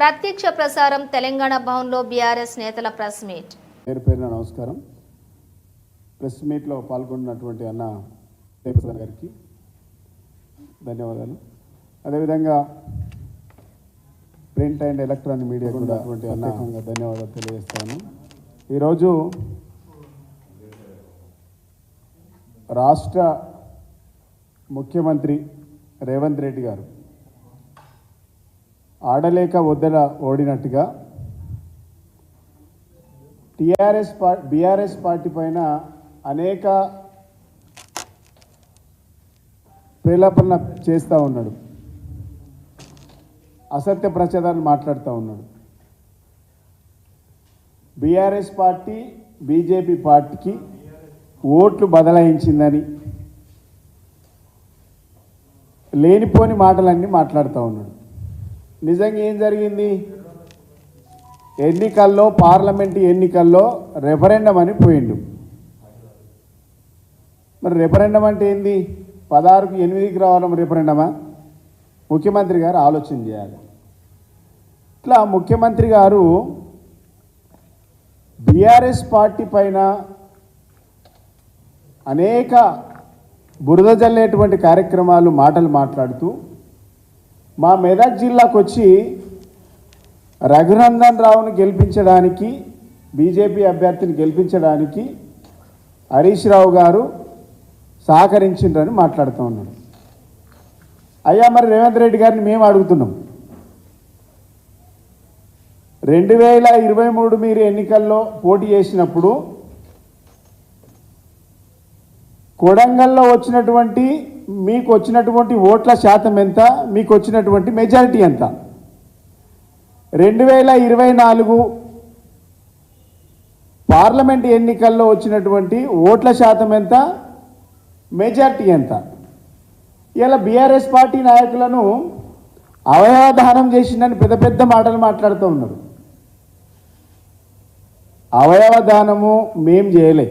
ప్రత్యక్ష ప్రసారం తెలంగాణ భవన్లో బీఆర్ఎస్ నేతల ప్రెస్ మీట్. పేరు పేరున నమస్కారం. ప్రెస్ మీట్లో పాల్గొన్నటువంటి అన్న గారికి ధన్యవాదాలు. అదేవిధంగా ప్రింట్ అండ్ ఎలక్ట్రానిక్ మీడియా కూడా అటువంటి అన్న ధన్యవాదాలు తెలియజేస్తాను. ఈరోజు రాష్ట్ర ముఖ్యమంత్రి రేవంత్ రెడ్డి గారు ఆడలేక వద్దల ఓడినట్టుగా టిఆర్ఎస్ పా బీఆర్ఎస్ పార్టీ పైన అనేక ప్రేలాపన చేస్తూ ఉన్నాడు. అసత్య ప్రచారాన్ని మాట్లాడుతూ ఉన్నాడు. బీఆర్ఎస్ పార్టీ బీజేపీ పార్టీకి ఓట్లు బదలాయించిందని లేనిపోని మాటలన్నీ మాట్లాడుతూ ఉన్నాడు. నిజంగా ఏం జరిగింది? ఎన్నికల్లో పార్లమెంట్ ఎన్నికల్లో రెఫరెండం అని పోయిండు. మరి రెఫరెండం అంటే ఏంది? పదహారుకు ఎనిమిదికి రావడం రెఫరెండమా ముఖ్యమంత్రి గారు ఆలోచన చేయాలి. ఇట్లా ముఖ్యమంత్రి గారు బీఆర్ఎస్ పార్టీ పైన అనేక బురద జల్లేటువంటి కార్యక్రమాలు మాటలు మాట్లాడుతూ మా మెదక్ జిల్లాకు వచ్చి రఘునందన్ రావును గెలిపించడానికి బీజేపీ అభ్యర్థిని గెలిపించడానికి హరీష్ రావు గారు సహకరించిండ్రని మాట్లాడుతూ ఉన్నాడు. అయ్యా మరి రేవంత్ రెడ్డి గారిని మేము అడుగుతున్నాం. రెండు వేల ఇరవై మూడు మీరు ఎన్నికల్లో పోటీ చేసినప్పుడు కొడంగల్లో వచ్చినటువంటి మీకు వచ్చినటువంటి ఓట్ల శాతం ఎంత? మీకు వచ్చినటువంటి మెజారిటీ ఎంత? రెండు వేల ఇరవై నాలుగు పార్లమెంట్ ఎన్నికల్లో వచ్చినటువంటి ఓట్ల శాతం ఎంత? మెజారిటీ ఎంత? ఇలా బీఆర్ఎస్ పార్టీ నాయకులను అవయవదానం చేసిందని పెద్ద పెద్ద మాటలు మాట్లాడుతూ ఉన్నారు. అవయవదానము మేం చేయలే.